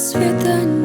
світання.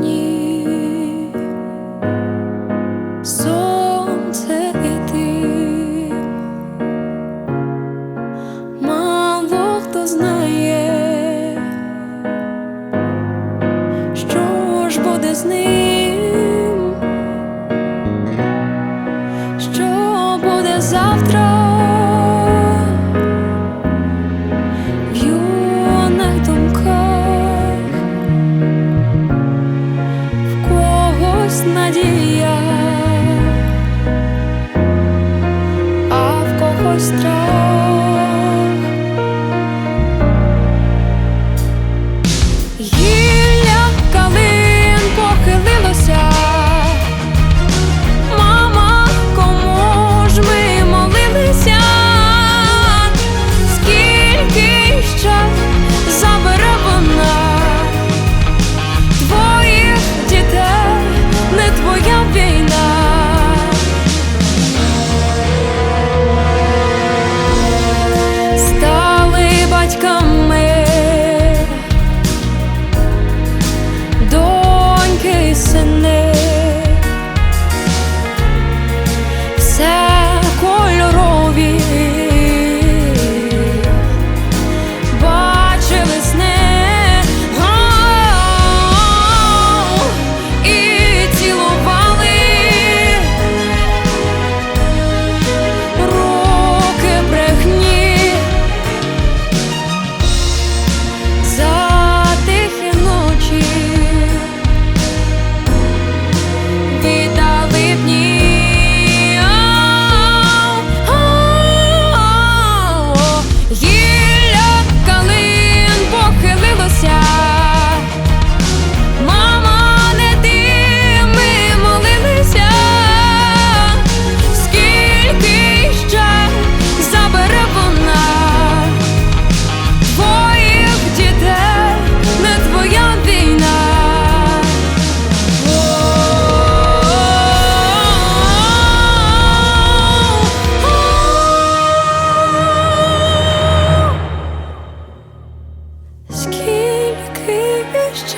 Ще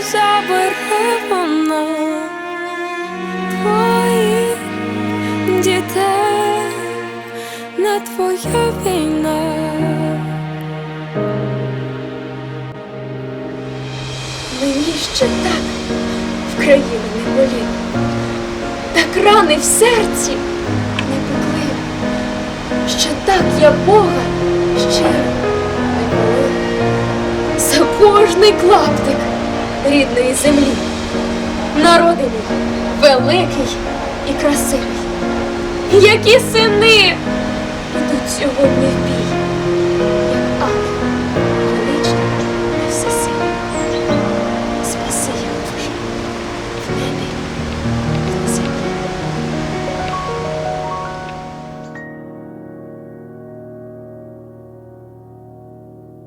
забере вона твоїх дітей, не твоя війна. Мені ще так в країні не боліло, так рани в серці не пекли, ще так я Бога щиро кожний клаптик рідної землі. Народи великий і красивий. Які сини ідуть сьогодні в бій.